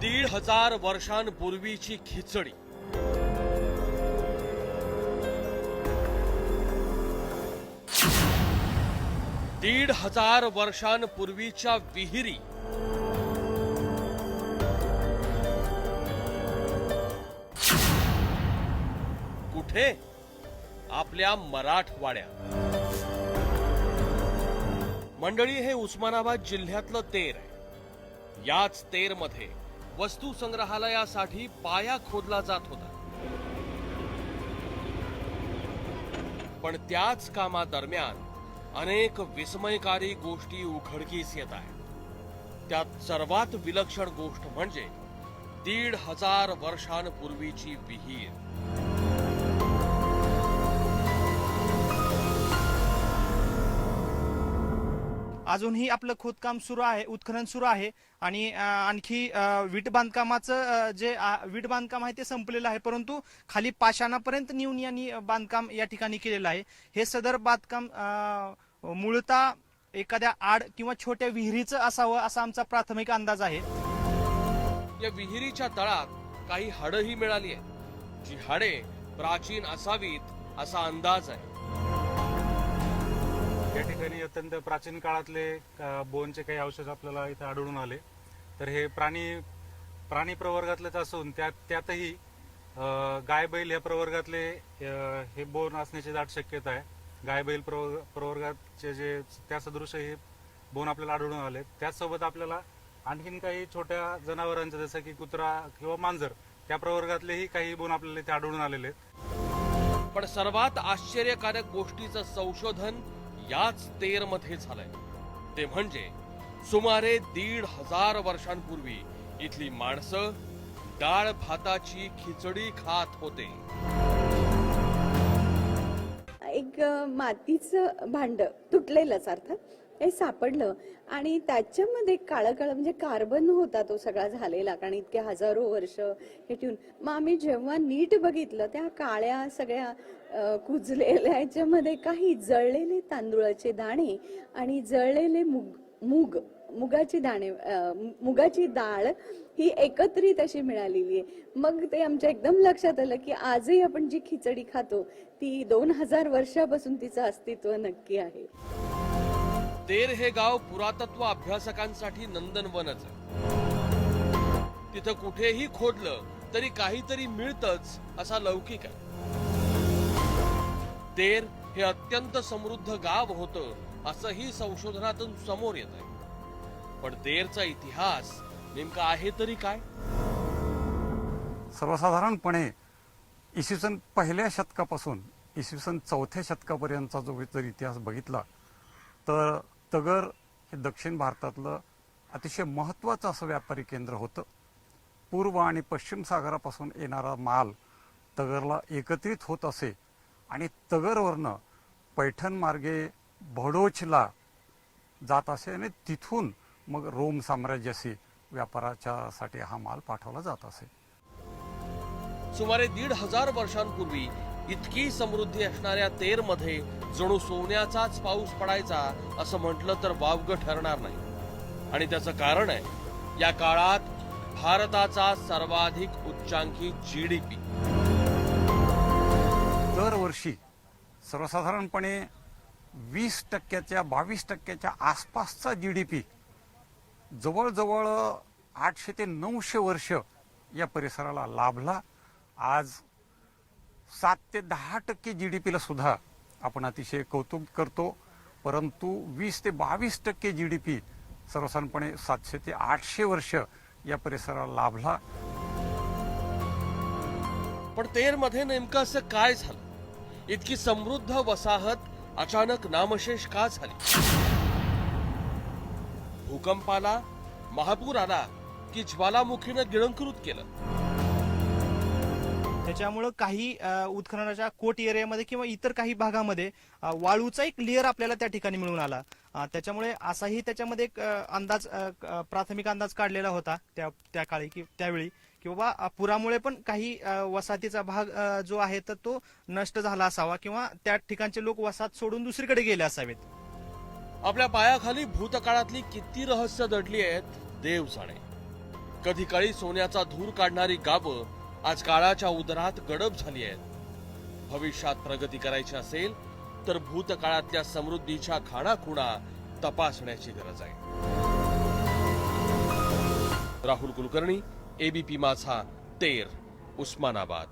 दीड हजार वर्षांपूर्वीची खिचडी. दीड हजार वर्षांपूर्वीच्या विहिरी. कुठे? आपल्या मराठवाड्यात. मंडळी हे उस्मानाबाद जिल्ह्यातलं तेर आहे. याच तेरमध्ये वस्तू संग्रहालयासाठी पाया खोदला जात होता. पण त्याच कामादरम्यान अनेक विस्मयकारी गोष्टी उघडकीस येत आहेत. त्यात सर्वात विलक्षण गोष्ट म्हणजे दीड हजार वर्षांपूर्वीची विहीर. अजूनही आपलं खोदकाम सुरू आहे उत्खनन सुरू आहे आणि आणखी वीट बांधकामाचं जे वीट बांधकाम आहे ते संपलेलं आहे. परंतु खाली पाषाणापर्यंत नेऊन यांनी बांधकाम या ठिकाणी केलेलं आहे. हे सदर बांधकाम मूळतः एखाद्या आड किंवा छोट्या विहिरीचं असावं असा आमचा प्राथमिक अंदाज आहे. या विहिरीच्या तळात काही हाडंही मिळाली आहेत. जी हाडे प्राचीन असावीत असा अंदाज आहे. या ठिकाणी अत्यंत प्राचीन काळातले बोनचे काही अवशेष आपल्याला इथे आढळून आले. तर हे प्राणी प्राणी प्रवर्गातलेच असून त्यात त्यातही गाय बैल या प्रवर्गातले हे बोन असण्याची दाट शक्यता आहे. गाय बैल प्रवर्ग प्रवर्गाचे जे त्या सदृश हे बोन आपल्याला आढळून आले. त्याचसोबत आपल्याला आणखीन काही छोट्या जनावरांचे जसं की कुत्रा किंवा मांजर त्या प्रवर्गातलेही काही बोन आपल्याला इथे आढळून आलेले आहेत. पण सर्वात आश्चर्यकारक गोष्टीचं संशोधन याच तेरमध्ये झालंय. ते म्हणजे सुमारे दीड हजार वर्षांपूर्वी इथली माणसं डाळ भाताची खिचडी खात होते. एक मातीचं भांड तुटलेलंच अर्थात. हे सापडलं. आणि त्याच्यामध्ये काळं काळं म्हणजे कार्बन होता तो सगळा झालेला. कारण इतके हजारो वर्ष हे ठेवून. मग आम्ही जेव्हा नीट बघितलं त्या काळ्या सगळ्या कुजलेल्या याच्यामध्ये काही जळलेले तांदूळाचे दाणे आणि जळलेले मुग मूग मुगाची दाणे मुगाची डाळ ही एकत्रित अशी मिळालेली आहे. मग ते आमच्या एकदम लक्षात आलं की आजही आपण जी खिचडी खातो ती दोन हजार वर्षापासून तिचं अस्तित्व नक्की आहे. तेर हे गाव पुरातत्व अभ्यासकांसाठी नंदनवनच. आहे तिथं कुठेही खोदलं तरी काहीतरी मिळतच असा लौकिक आहे. तेर हे अत्यंत समृद्ध गाव होतं असंही संशोधनातून समोर येत आहे. पण तेरचा इतिहास नेमका आहे तरी काय? सर्वसाधारणपणे इसवी सन पहिल्या शतकापासून इसवी सन चौथ्या शतकापर्यंतचा जो जर इतिहास बघितला तर तगर हे दक्षिण भारतातलं अतिशय महत्त्वाचं असं व्यापारी केंद्र होतं. पूर्व आणि पश्चिम सागरापासून येणारा माल तगरला एकत्रित होत असे आणि तगरवरनं पैठण मार्गे भडोचला जात असे आणि तिथून मग रोम साम्राज्याशी व्यापाराच्यासाठी हा माल पाठवला जात असे. सुमारे दीड हजार वर्षांपूर्वी इतकी समृद्धी असणाऱ्या तेरमध्ये जणू सोन्याचाच पाऊस पडायचा असं म्हटलं तर वावग ठरणार नाही. आणि त्याचं कारण आहे या काळात भारताचा सर्वाधिक उच्चांकी जी डी पी. दरवर्षी सर्वसाधारणपणे वीस टक्क्याच्या बावीस टक्क्याच्या आसपासचा जी डी पी जवळजवळ आठशे ते नऊशे वर्ष या परिसराला लाभला. आज सात ते दहा टक्के जी डी पीला सुद्धा आपण अतिशय कौतुक करतो. परंतु वीस ते बावीस टक्के जी डी पी सर्वसाधारणपणे सातशे ते आठशे वर्ष या परिसराला लाभला. पण तेरमध्ये नेमकं असं काय झालं? इतकी समृद्ध वसाहत अचानक नामशेष का झाली? भूकंपाला महापूर आला की ज्वालामुखीनं गिळंकृत केलं? त्याच्यामुळं काही उत्खननाच्या कोट एरियामध्ये किंवा इतर काही भागामध्ये वाळूचा एक लेअर आपल्याला त्या ठिकाणी मिळून आला. त्याच्यामुळे असाही त्याच्यामध्ये एक अंदाज प्राथमिक अंदाज काढलेला होता त्या त्या काळी की त्यावेळी. किंवा पुरामुळे पण काही वसाहतीचा भाग जो आहे तर तो नष्ट झाला असावा किंवा त्या ठिकाणचे लोक वसाहत सोडून दुसरीकडे गेले असावेत. आपल्या पायाखाली भूतकाळातली किती रहस्य दडली आहेत देव जाणे. कधी काळी सोन्याचा धूर काढणारी गावं आज काळाच्या उदरात गडप झाली आहेत. भविष्यात प्रगती करायची असेल तर भूतकाळातल्या समृद्धीच्या खाणाखुणा तपासण्याची गरज आहे. राहुल कुलकर्णी एबीपी माझा तेर उस्मानाबाद.